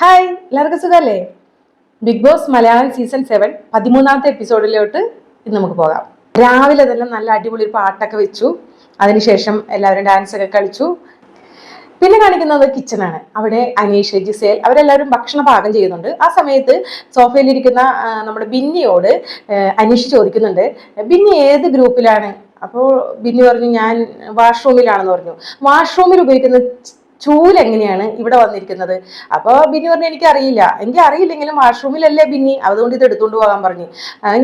Hi എല്ലാവർക്കും സുഖമല്ലേ big boss Malayalam season seven പതിമൂന്നാമത്തെ എപ്പിസോഡിലോട്ട് ഇന്ന് നമുക്ക് പോകാം. രാവിലെ തന്നെ നല്ല അടിപൊളി ഒരു പാട്ടൊക്കെ വെച്ചു. അതിനുശേഷം എല്ലാവരും ഡാൻസ് ഒക്കെ കളിച്ചു. പിന്നെ കാണിക്കുന്നത് കിച്ചണാണ് അവിടെ അനീഷ് ജിസേൽ അവരെല്ലാവരും ഭക്ഷണ പാകം ചെയ്യുന്നുണ്ട്. ആ സമയത്ത് സോഫയിലിരിക്കുന്ന നമ്മുടെ ബിന്നിയോട് അനീഷ് ചോദിക്കുന്നുണ്ട്. ബിന്നി ഏത് ഗ്രൂപ്പിലാണ് അപ്പോൾ ബിന്നി പറഞ്ഞു ഞാൻ വാഷ്റൂമിലാണെന്ന് പറഞ്ഞു. വാഷ്റൂമിൽ ഉപയോഗിക്കുന്ന ചൂൽ എങ്ങനെയാണ് ഇവിടെ വന്നിരിക്കുന്നത്? അപ്പോൾ ബിന്നി പറഞ്ഞു എനിക്ക് അറിയില്ല എനിക്ക് അറിയില്ലെങ്കിലും വാഷ്റൂമിലല്ലേ ബിന്നി? അതുകൊണ്ട് ഇത് എടുത്തുകൊണ്ട് പോകാൻ പറഞ്ഞു.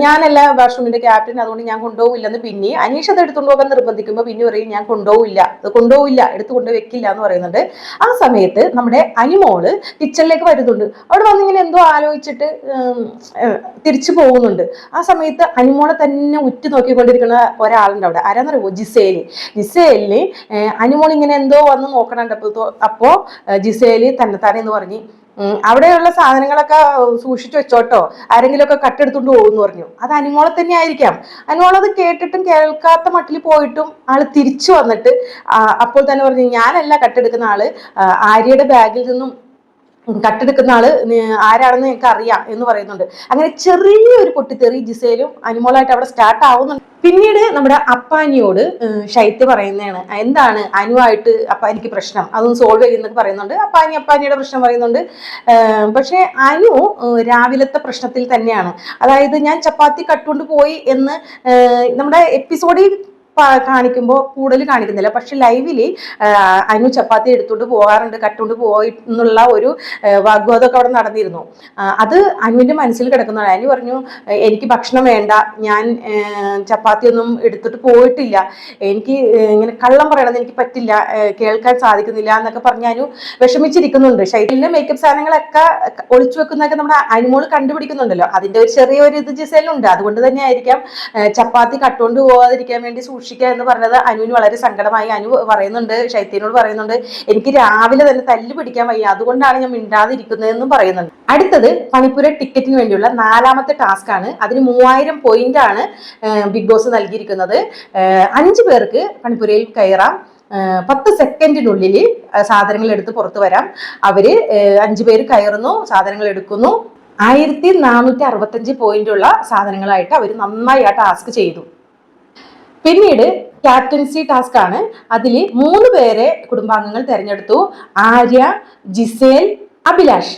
ഞാനല്ല വാഷ്റൂമിന്റെ ക്യാപ്റ്റൻ അതുകൊണ്ട് ഞാൻ കൊണ്ടുപോകില്ലെന്ന് ബിന്നി. അനീഷ് അത് എടുത്തുകൊണ്ട് പോകാൻ നിർബന്ധിക്കുമ്പോൾ ബിന്നി പറയും ഞാൻ കൊണ്ടുപോകില്ല അത് കൊണ്ടുപോകില്ല എടുത്തുകൊണ്ട് വെക്കില്ല എന്ന് പറയുന്നുണ്ട്. ആ സമയത്ത് നമ്മുടെ അനിമോൾ കിച്ചണിലേക്ക് വരുന്നുണ്ട്. അവിടെ വന്നിങ്ങനെ എന്തോ ആലോചിച്ചിട്ട് തിരിച്ചു പോകുന്നുണ്ട്. ആ സമയത്ത് അനിമോളെ തന്നെ ഉറ്റു നോക്കിക്കൊണ്ടിരിക്കുന്ന ഒരാളുണ്ട് അവിടെ. ആരാന്നറിയോ ജിസേലി. ജിസേലിന് അനിമോൾ ഇങ്ങനെ എന്തോ വന്ന് നോക്കണുണ്ട്. അപ്പൊ തോ- അപ്പോ ഏഹ്, ജിസേൽ തന്നെത്താനെ എന്ന് പറഞ്ഞു അവിടെയുള്ള സാധനങ്ങളൊക്കെ സൂക്ഷിച്ചു വെച്ചോട്ടോ? ആരെങ്കിലും ഒക്കെ കട്ടെടുത്തുകൊണ്ട് പോകുന്നു പറഞ്ഞു. അത് അനുമോളെ തന്നെ ആയിരിക്കാം. അനിമോൾ അത് കേട്ടിട്ടും കേൾക്കാത്ത മട്ടിൽ പോയിട്ടും ആൾ തിരിച്ചു വന്നിട്ട് അപ്പോൾ തന്നെ പറഞ്ഞു ഞാനല്ല കട്ടെടുക്കുന്ന ആൾ. ആര്യയുടെ ബാഗിൽ നിന്നും കട്ടെടുക്കുന്ന ആൾ ആരാണെന്ന് ഞങ്ങൾക്ക് അറിയാം എന്ന് പറയുന്നുണ്ട്. അങ്ങനെ ചെറിയൊരു പൊട്ടിത്തെറി ജിസയിലും അനുമോളായിട്ട് അവിടെ സ്റ്റാർട്ട് ആവുന്നുണ്ട്. പിന്നീട് നമ്മുടെ അപ്പാനിയോട് ശൈത്യ പറയുന്നതാണ് എന്താണ് അനുവായിട്ട് അപ്പാനിക്ക് പ്രശ്നം? അതൊന്ന് സോൾവ് ചെയ്യുന്നൊക്കെ പറയുന്നുണ്ട്. അപ്പാനി അപ്പാനിയുടെ പ്രശ്നം പറയുന്നുണ്ട്. പക്ഷേ അനു രാവിലത്തെ പ്രശ്നത്തിൽ തന്നെയാണ്. അതായത് ഞാൻ ചപ്പാത്തി കട്ടുകൊണ്ട് പോയി എന്ന് നമ്മുടെ എപ്പിസോഡിൽ കാണിക്കുമ്പോൾ കൂടുതൽ കാണിക്കുന്നില്ല. പക്ഷെ ലൈവിൽ അനു ചപ്പാത്തി എടുത്തുകൊണ്ട് പോകാറുണ്ട് കട്ടുകൊണ്ട് പോയി എന്നുള്ള ഒരു വാഗ്വാദമൊക്കെ അവിടെ നടന്നിരുന്നു. അത് അനുവിന്റെ മനസ്സിൽ കിടക്കുന്നതാണ് അനു പറഞ്ഞു എനിക്ക് ഭക്ഷണം വേണ്ട. ഞാൻ ചപ്പാത്തി ഒന്നും എടുത്തിട്ട് പോയിട്ടില്ല. എനിക്ക് ഇങ്ങനെ കള്ളം പറയണമെന്ന് എനിക്ക് പറ്റില്ല. കേൾക്കാൻ സാധിക്കുന്നില്ല എന്നൊക്കെ പറഞ്ഞ് അനു വിഷമിച്ചിരിക്കുന്നുണ്ട്. ശൈലിന്റെ മേക്കപ്പ് സാധനങ്ങളൊക്കെ ഒളിച്ചു വെക്കുന്നതൊക്കെ നമ്മുടെ അനുമോൾ കണ്ടുപിടിക്കുന്നുണ്ടല്ലോ. അതിന്റെ ഒരു ചെറിയൊരു ഇത് ജിസയിലുണ്ട് അതുകൊണ്ട് തന്നെ ആയിരിക്കാം ചപ്പാത്തി കട്ടുകൊണ്ട് പോകാതിരിക്കാൻ വേണ്ടി സൂക്ഷിക്കുക എന്ന് പറഞ്ഞത് അനുവിന് വളരെ സങ്കടമായി. അനു പറയുന്നുണ്ട് ശൈത്യനോട് പറയുന്നുണ്ട് എനിക്ക് രാവിലെ തന്നെ തല്ല് പിടിക്കാൻ വയ്യ. അതുകൊണ്ടാണ് ഞാൻ മിണ്ടാതിരിക്കുന്നതെന്നും പറയുന്നുണ്ട്. അടുത്തത് പണിപ്പുര ടിക്കറ്റിന് വേണ്ടിയുള്ള നാലാമത്തെ ടാസ്ക് ആണ്. അതിന് മൂവായിരം പോയിന്റ് ആണ് ബിഗ് ബോസ് നൽകിയിരിക്കുന്നത്. അഞ്ചു പേർക്ക് പണിപ്പുരയിൽ കയറാം. പത്ത് സെക്കൻഡിനുള്ളിൽ സാധനങ്ങൾ എടുത്ത് പുറത്തു വരാം. അവർ അഞ്ചു പേര് കയറുന്നു സാധനങ്ങൾ എടുക്കുന്നു. ആയിരത്തി നാനൂറ്റി അറുപത്തഞ്ച് പോയിന്റ് ഉള്ള സാധനങ്ങളായിട്ട് അവർ നന്നായി ആ ടാസ്ക് ചെയ്തു. പിന്നീട് ക്യാപ്റ്റൻസി ടാസ്ക് ആണ്. അതിൽ മൂന്ന് പേരെ കുടുംബാംഗങ്ങൾ തിരഞ്ഞെടുത്തു. ആര്യ ജിസേൽ അഭിലാഷ്.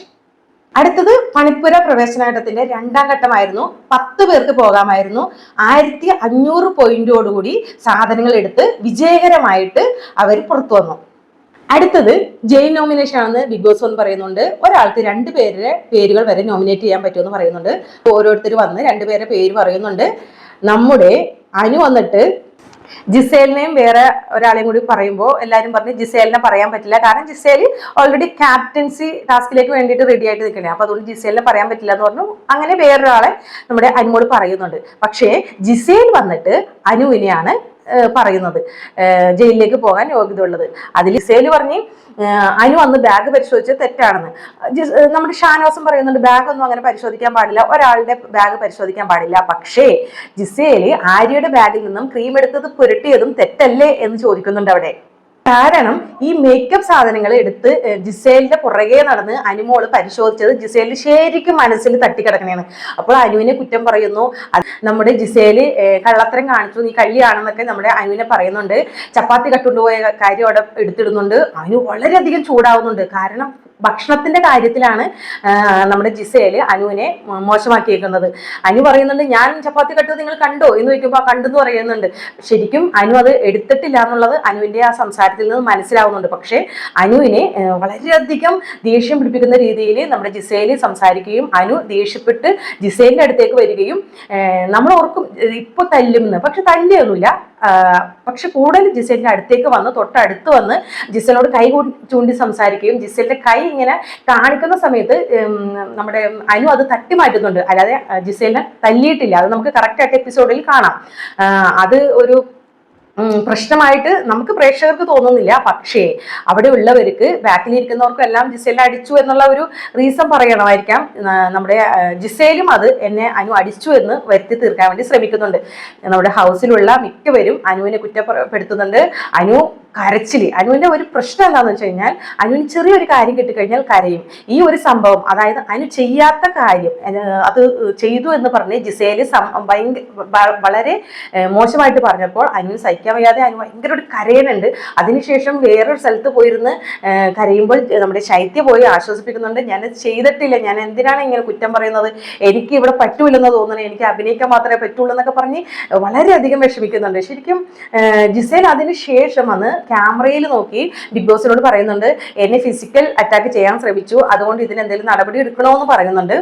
അടുത്തത് പണിപ്പുര പ്രവേശനാട്ടത്തിന്റെ രണ്ടാം ഘട്ടമായിരുന്നു. പത്ത് പേർക്ക് പോകാമായിരുന്നു. ആയിരത്തി അഞ്ഞൂറ് പോയിന്റോടുകൂടി സാധനങ്ങൾ എടുത്ത് വിജയകരമായിട്ട് അവർ പുറത്തു വന്നു. അടുത്തത് ജയിൽ നോമിനേഷൻ ആണെന്ന് ബിഗ് ബോസ് എന്ന് പറയുന്നുണ്ട്. ഒരാൾക്ക് രണ്ട് പേരുടെ പേരുകൾ വരെ നോമിനേറ്റ് ചെയ്യാൻ പറ്റുമെന്ന് പറയുന്നുണ്ട്. ഓരോരുത്തർ വന്ന് രണ്ടുപേരുടെ പേര് പറയുന്നുണ്ട്. നമ്മുടെ അനു വന്നിട്ട് ജിസേലിനെയും വേറെ ഒരാളെയും കൂടി പറയുമ്പോൾ എല്ലാവരും പറഞ്ഞ് ജിസേലിനെ പറയാൻ പറ്റില്ല. കാരണം ജിസേൽ ഓൾറെഡി ക്യാപ്റ്റൻസി ടാസ്കിലേക്ക് വേണ്ടിയിട്ട് റെഡി ആയിട്ട് നിൽക്കണേ. അപ്പോൾ അതുകൊണ്ട് ജിസേലിനെ പറയാൻ പറ്റില്ല എന്ന് പറഞ്ഞു അങ്ങനെ വേറൊരാളെ നമ്മുടെ അനുമോട് പറയുന്നുണ്ട്. പക്ഷേ ജിസേൽ വന്നിട്ട് അനുവിനെയാണ് പറയുന്നത്. ജയിലിലേക്ക് പോകാൻ യോഗ്യത ഉള്ളത് അതിൽ ജിസേൽ പറഞ്ഞ് അനു അന്ന് ബാഗ് പരിശോധിച്ചത് തെറ്റാണെന്ന്. നമ്മുടെ ഷാനവാസം പറയുന്നുണ്ട് ബാഗ് ഒന്നും അങ്ങനെ പരിശോധിക്കാൻ പാടില്ല. ഒരാളുടെ ബാഗ് പരിശോധിക്കാൻ പാടില്ല. പക്ഷേ ജിസേൽ ആര്യയുടെ ബാഗിൽ നിന്നും ക്രീം എടുത്തത് പുരട്ടിയതും തെറ്റല്ലേ? എന്ന് ചോദിക്കുന്നുണ്ട് അവിടെ. കാരണം ഈ മേക്കപ്പ് സാധനങ്ങൾ എടുത്ത് ജിസേലിന്റെ പുറകെ നടന്ന് അനുമോൾ പരിശോധിച്ചത് ജിസേലിന് ശരിക്കും മനസ്സിൽ തട്ടിക്കിടക്കണേന്ന് അപ്പോൾ അനുവിനെ കുറ്റം പറയുന്നു. നമ്മുടെ ജിസേൽ കള്ളത്തരം കാണിച്ചു. നീ കള്ളിയാണെന്നൊക്കെ നമ്മുടെ അനുവിനെ പറയുന്നുണ്ട്. ചപ്പാത്തി കട്ടുകൊണ്ടുപോയ കാര്യം അവിടെ എടുത്തിടുന്നുണ്ട്. അനു വളരെയധികം ചൂടാവുന്നുണ്ട്. കാരണം ഭക്ഷണത്തിന്റെ കാര്യത്തിലാണ് നമ്മുടെ ജിസയിൽ അനുവിനെ മോശമാക്കിയേക്കുന്നത്. അനു പറയുന്നുണ്ട് ഞാൻ ചപ്പാത്തി കട്ടത് നിങ്ങൾ കണ്ടോ? എന്ന് ചോദിക്കുമ്പോൾ കണ്ടെന്ന് പറയുന്നുണ്ട്. ശരിക്കും അനു അത് എടുത്തിട്ടില്ല എന്നുള്ളത് അനുവിന്റെ ആ സംസാരത്തിൽ നിന്ന് മനസ്സിലാവുന്നുണ്ട്. പക്ഷേ അനുവിനെ വളരെയധികം ദേഷ്യം പിടിപ്പിക്കുന്ന രീതിയിൽ നമ്മുടെ ജിസയിൽ സംസാരിക്കുകയും അനു ദേഷ്യപ്പെട്ട് ജിസേലിന്റെ അടുത്തേക്ക് വരികയും നമ്മൾ ഓർക്കും ഇപ്പൊ തല്ലുമെന്ന്. പക്ഷെ തല്ലിയൊന്നുമില്ല. പക്ഷെ കൂടുതൽ ജിസേലിന്റെ അടുത്തേക്ക് വന്ന് തൊട്ടടുത്ത് വന്ന് ജിസലിനോട് കൈ ചൂണ്ടി സംസാരിക്കുകയും ജിസലിന്റെ കൈ ഇങ്ങനെ കാണിക്കുന്ന സമയത്ത് നമ്മുടെ അനു അത് തട്ടി മാറ്റുന്നുണ്ട്. അല്ലാതെ ജിസലിനെ തല്ലിയിട്ടില്ല. അത് നമുക്ക് കറക്റ്റ് ആയിട്ട് എപ്പിസോഡിൽ കാണാം. അത് ഒരു പ്രശ്നമായിട്ട് നമുക്ക് പ്രേക്ഷകർക്ക് തോന്നുന്നില്ല. പക്ഷേ അവിടെ ഉള്ളവർക്ക് ബാക്കിലിരിക്കുന്നവർക്കും എല്ലാം ജിസേലിനെ അടിച്ചു എന്നുള്ള ഒരു റീസൺ പറയണമായിരിക്കാം. നമ്മുടെ ജിസേലും അത് എന്നെ അനു അടിച്ചു എന്ന് വരുത്തി തീർക്കാൻ വേണ്ടി ശ്രമിക്കുന്നുണ്ട്. നമ്മുടെ ഹൗസിലുള്ള മിക്കവരും അനുവിനെ കുറ്റപ്പെടുത്തുന്നുണ്ട്. അനു കരച്ചിൽ. അനുവിന്റെ ഒരു പ്രശ്നം എന്താണെന്ന് വെച്ച് കഴിഞ്ഞാൽ അനുവിന് ചെറിയൊരു കാര്യം കിട്ടിക്കഴിഞ്ഞാൽ കരയും. ഈ ഒരു സംഭവം അതായത് അനു ചെയ്യാത്ത കാര്യം അത് ചെയ്തു എന്ന് പറഞ്ഞ് ജിസേൽ ഭയങ്കര വളരെ മോശമായിട്ട് പറഞ്ഞപ്പോൾ അനുവിന് സഹിക്കാൻ വയ്യാതെ അനു ഭയങ്കര ഒരു കരയനുണ്ട് അതിനുശേഷം വേറൊരു സ്ഥലത്ത് പോയിരുന്ന് കരയുമ്പോൾ നമ്മുടെ ശൈത്യ പോയി ആശ്വസിപ്പിക്കുന്നുണ്ട്. ഞാൻ ചെയ്തിട്ടില്ല. ഞാൻ എന്തിനാണ് ഇങ്ങനെ കുറ്റം പറയുന്നത്? എനിക്ക് ഇവിടെ പറ്റൂലെന്ന് തോന്നുന്നത്. എനിക്ക് അഭിനയിക്കാൻ മാത്രമേ പറ്റുള്ളൂ എന്നൊക്കെ പറഞ്ഞ് വളരെയധികം വിഷമിക്കുന്നുണ്ട്. ശരിക്കും ജിസേൽ അതിന് ശേഷം വന്ന് ക്യാമറയിൽ നോക്കി ബിഗ് ബോസിനോട് പറയുന്നുണ്ട് എന്നെ ഫിസിക്കൽ അറ്റാക്ക് ചെയ്യാൻ ശ്രമിച്ചു. അതുകൊണ്ട് ഇതിന് എന്തെങ്കിലും നടപടി എടുക്കണമെന്ന് പറയുന്നുണ്ട്.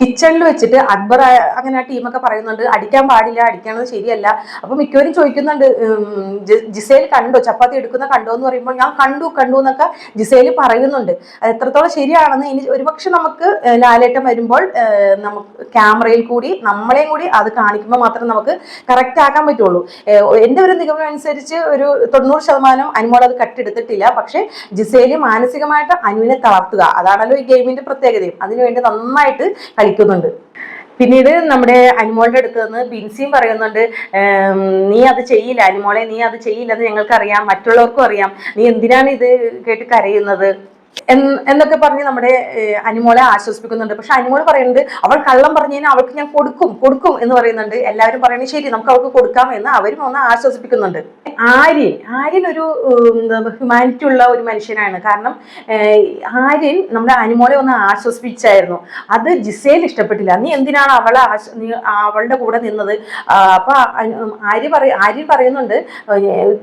കിച്ചണിൽ വെച്ചിട്ട് അക്ബർ അങ്ങനെ ആ ടീമൊക്കെ പറയുന്നുണ്ട് അടിക്കാൻ പാടില്ല അടിക്കണത് ശരിയല്ല. അപ്പൊ മിക്കവരും ചോദിക്കുന്നുണ്ട് ജിസേൽ കണ്ടോ ചപ്പാത്തി എടുക്കുന്ന കണ്ടോ എന്ന് പറയുമ്പോൾ ഞാൻ കണ്ടു കണ്ടു എന്നൊക്കെ ജിസേൽ പറയുന്നുണ്ട്. അത് എത്രത്തോളം ശരിയാണെന്ന് ഇനി ഒരുപക്ഷെ നമുക്ക് ലാലേട്ടം വരുമ്പോൾ നമുക്ക് ക്യാമറയിൽ കൂടി നമ്മളെയും കൂടി അത് കാണിക്കുമ്പോൾ മാത്രം നമുക്ക് കറക്റ്റ് ആക്കാൻ പറ്റുള്ളൂ. എന്റെ ഒരു നിഗമനം അനുസരിച്ച് ഒരു തൊണ്ണൂറ് ശതമാനം അനുമോൾ അത് കട്ടെടുത്തിട്ടില്ല പക്ഷേ ജിസേലി മാനസികമായിട്ട് അനുവിനെ തളർത്തുക. അതാണല്ലോ ഈ ഗെയിമിന്റെ പ്രത്യേകതയും. അതിനുവേണ്ടി നന്നായിട്ട് കളിക്കുന്നുണ്ട്. പിന്നീട് നമ്മുടെ അനുമോളുടെ അടുത്ത് നിന്ന് ബിൻസിയും പറയുന്നുണ്ട് നീ അത് ചെയ്യില്ല അനുമോളെ നീ അത് ചെയ്യില്ലെന്ന് ഞങ്ങൾക്കറിയാം മറ്റുള്ളവർക്കും അറിയാം. നീ എന്തിനാണ് ഇത് കേട്ട് കരയുന്നത്? എന്നൊക്കെ പറഞ്ഞ് നമ്മുടെ അനുമോളെ ആശ്വസിപ്പിക്കുന്നുണ്ട്. പക്ഷെ അനുമോൾ പറയുന്നത് അവൾ കള്ളം പറഞ്ഞു കഴിഞ്ഞാൽ അവൾക്ക് ഞാൻ കൊടുക്കും കൊടുക്കും എന്ന് പറയുന്നുണ്ട്. എല്ലാവരും പറയുന്നത് ശരി നമുക്ക് അവൾക്ക് കൊടുക്കാം എന്ന് അവരും ഒന്ന് ആശ്വസിപ്പിക്കുന്നുണ്ട്. ആര്യൻ ആര്യൻ ഒരു ഹ്യൂമാനിറ്റി ഉള്ള ഒരു മനുഷ്യനാണ്. കാരണം ആര്യൻ നമ്മുടെ അനുമോളെ ഒന്ന് ആശ്വസിപ്പിച്ചായിരുന്നു. അത് ജിസേൽ ഇഷ്ടപ്പെട്ടില്ല. നീ എന്തിനാണ് അവളെ അവളുടെ കൂടെ നിന്നത്? അപ്പൊ ആര്യ പറ ആര്യൻ പറയുന്നുണ്ട്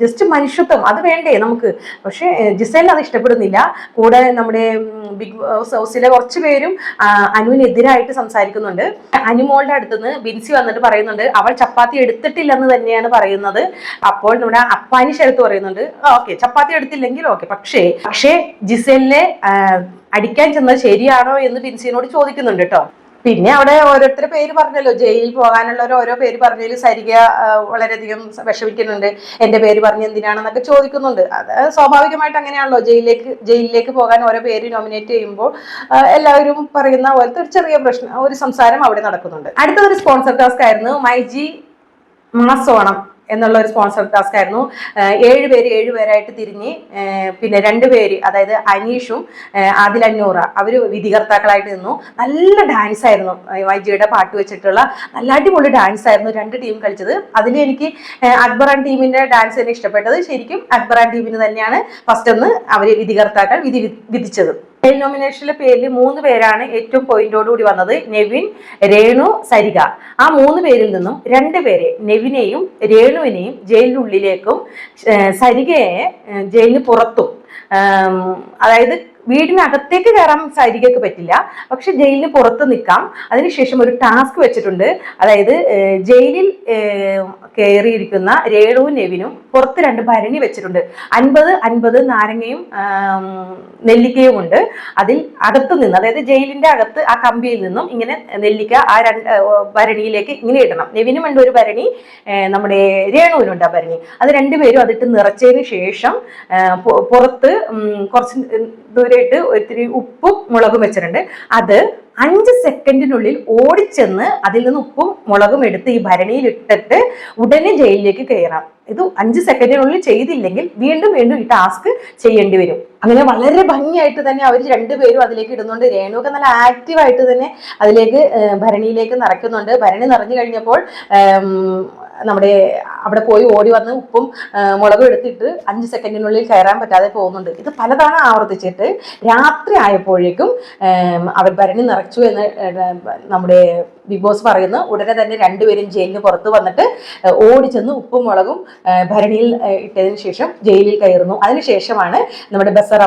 ജസ്റ്റ് മനുഷ്യത്വം അത് വേണ്ടേ നമുക്ക്? പക്ഷെ ജിസേലിന് അത് ഇഷ്ടപ്പെടുന്നില്ല. കൂടെ നമ്മുടെ നമ്മുടെ ബിഗ് ബോസ് ഹൗസിലെ കുറച്ച് പേരും അനുവിനെതിരായിട്ട് സംസാരിക്കുന്നുണ്ട്. അനുമോളുടെ അടുത്തുനിന്ന് ബിൻസി വന്നിട്ട് പറയുന്നുണ്ട് അവൾ ചപ്പാത്തി എടുത്തിട്ടില്ലെന്ന് തന്നെയാണ് പറയുന്നത്. അപ്പോൾ നമ്മുടെ അപ്പാനി ശരത്ത് പറയുന്നുണ്ട് ഓക്കെ ചപ്പാത്തി എടുത്തില്ലെങ്കിൽ ഓക്കെ പക്ഷേ പക്ഷേ ജിസേലിനെ അടിക്കാൻ ചെന്നത് ശരിയാണോ എന്ന് ബിൻസിനോട് ചോദിക്കുന്നുണ്ട് കേട്ടോ പിന്നെ അവിടെ ഓരോരുത്തരുടെ പേര് പറഞ്ഞല്ലോ. ജയിലിൽ പോകാനുള്ളവർ ഓരോ പേര് പറഞ്ഞതിൽ സരിക വളരെയധികം വിഷമിക്കുന്നുണ്ട്. എന്റെ പേര് പറഞ്ഞ് എന്തിനാണെന്നൊക്കെ ചോദിക്കുന്നുണ്ട്. അത് സ്വാഭാവികമായിട്ട് അങ്ങനെയാണല്ലോ. ജയിലിലേക്ക് ജയിലിലേക്ക് പോകാൻ ഓരോ പേര് നോമിനേറ്റ് ചെയ്യുമ്പോൾ എല്ലാവരും പറയുന്ന പോലത്തെ ഒരു ചെറിയ പ്രശ്നം ഒരു സംസാരം അവിടെ നടക്കുന്നുണ്ട്. അടുത്തൊരു സ്പോൺസർ ടാസ്ക് ആയിരുന്നു മൈ ജി മാസോണം. എന്നുള്ള ഒരു സ്പോൺസർ ടാസ്ക് ആയിരുന്നു. ഏഴ് പേര് ഏഴ് പേരായിട്ട് തിരിഞ്ഞ് പിന്നെ രണ്ട് പേര് അതായത് അനീഷും ആദിൽ അന്നൂറ അവർ വിധികർത്താക്കളായിട്ട് നിന്നു. നല്ല ഡാൻസ് ആയിരുന്നു വൈജിയുടെ പാട്ട് വെച്ചിട്ടുള്ള. നല്ല അടിപൊളി ഡാൻസ് ആയിരുന്നു രണ്ട് ടീം കളിച്ചത്. അതിൽ എനിക്ക് അക്ബറാൻ ടീമിന്റെ ഡാൻസ് തന്നെ ഇഷ്ടപ്പെട്ടത്. ശരിക്കും അക്ബറാൻ ടീമിന് തന്നെയാണ് ഫസ്റ്റ് ഒന്ന് അവർ വിധികർത്താക്കൾ വിധി വിധിച്ചത്. നോമിനേഷനിലെ പേരിൽ മൂന്ന് പേരാണ് ഏറ്റവും പോയിന്റോടുകൂടി വന്നത്. നെവിൻ രേണു സരിക ആ മൂന്ന് പേരിൽ നിന്നും രണ്ട് പേരെ നെവിനെയും രേണുവിനെയും ജയിലിനുള്ളിലേക്കും സരികയെ ജയിലിന് പുറത്തും അതായത് വീടിനകത്തേക്ക് കയറാൻ സരികയ്ക്ക് പറ്റില്ല. പക്ഷെ ജയിലിന് പുറത്ത് നിൽക്കാം. അതിനുശേഷം ഒരു ടാസ്ക് വെച്ചിട്ടുണ്ട്. അതായത് ജയിലിൽ കയറിയിരിക്കുന്ന രേണുവും നെവിനും പുറത്ത് രണ്ട് ഭരണി വെച്ചിട്ടുണ്ട്. അൻപത് അൻപത് നാരങ്ങയും നെല്ലിക്കയും ഉണ്ട്. അതിൽ അകത്തു നിന്ന് അതായത് ജയിലിന്റെ അകത്ത് ആ കമ്പിയിൽ നിന്നും ഇങ്ങനെ നെല്ലിക്ക ആ രണ്ട് ഭരണിയിലേക്ക് ഇങ്ങനെ ഇടണം. നെവിനും ഉണ്ട് ഒരു ഭരണി നമ്മുടെ രേണുവിനുണ്ട് ആ ഭരണി. അത് രണ്ടുപേരും അതിട്ട് നിറച്ചതിന് ശേഷം പുറത്ത് കുറച്ച് ദൂരെയിട്ട് ഒത്തിരി ഉപ്പും മുളകും വെച്ചിട്ടുണ്ട്. അത് അഞ്ച് സെക്കൻഡിനുള്ളിൽ ഓടിച്ചെന്ന് അതിൽ നിന്ന് ഉപ്പും മുളകും എടുത്ത് ഈ ഭരണിയിൽ ഇട്ടിട്ട് ഉടനെ ജയിലിലേക്ക് കയറാം. ഇത് അഞ്ച് സെക്കൻഡിനുള്ളിൽ ചെയ്തില്ലെങ്കിൽ വീണ്ടും വീണ്ടും ഈ ടാസ്ക് ചെയ്യേണ്ടി വരും. അങ്ങനെ വളരെ ഭംഗിയായിട്ട് തന്നെ അവർ രണ്ടുപേരും അതിലേക്ക് ഇടുന്നുണ്ട്. രേണുവൊക്കെ നല്ല ആക്റ്റീവായിട്ട് തന്നെ അതിലേക്ക് ഭരണിയിലേക്ക് നിറയ്ക്കുന്നുണ്ട് ഭരണി നിറഞ്ഞു കഴിഞ്ഞപ്പോൾ നമ്മുടെ അവിടെ പോയി ഓടി വന്ന് ഉപ്പും മുളകും എടുത്തിട്ട് അഞ്ച് സെക്കൻഡിനുള്ളിൽ കയറാൻ പറ്റാതെ പോകുന്നുണ്ട്. ഇത് പലതവണ ആവർത്തിച്ചിട്ട് രാത്രി ആയപ്പോഴേക്കും അവർ ഭരണി നിറച്ചു എന്ന് നമ്മുടെ ബിഗ് ബോസ് പറയുന്നു. ഉടനെ തന്നെ രണ്ടുപേരും ജയിലിന് പുറത്ത് വന്നിട്ട് ഓടി ഓടിച്ചെന്ന് ഉപ്പും മുളകും ഭരണിയിൽ ഇട്ടതിന് ശേഷം ജയിലിൽ കയറുന്നു. അതിനുശേഷമാണ് നമ്മുടെ ബസർ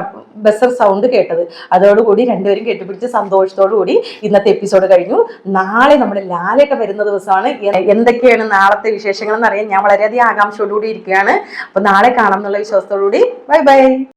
ബസർ സൗണ്ട് കേട്ടത്. അതോടുകൂടി രണ്ടുപേരും കെട്ടിപ്പിടിച്ച് സന്തോഷത്തോടു കൂടി ഇന്നത്തെ എപ്പിസോഡ് കഴിഞ്ഞു. നാളെ നമ്മുടെ ലാലയൊക്കെ വരുന്ന ദിവസമാണ്. എന്തൊക്കെയാണ് നാളത്തെ വിശേഷങ്ങൾ എന്നറിയാൻ ഞാൻ വളരെയധികം ആകാംക്ഷയോടുകൂടി ഇരിക്കുകയാണ്. അപ്പൊ നാളെ കാണാം എന്നുള്ള വിശ്വാസത്തോടു കൂടി. Bye bye.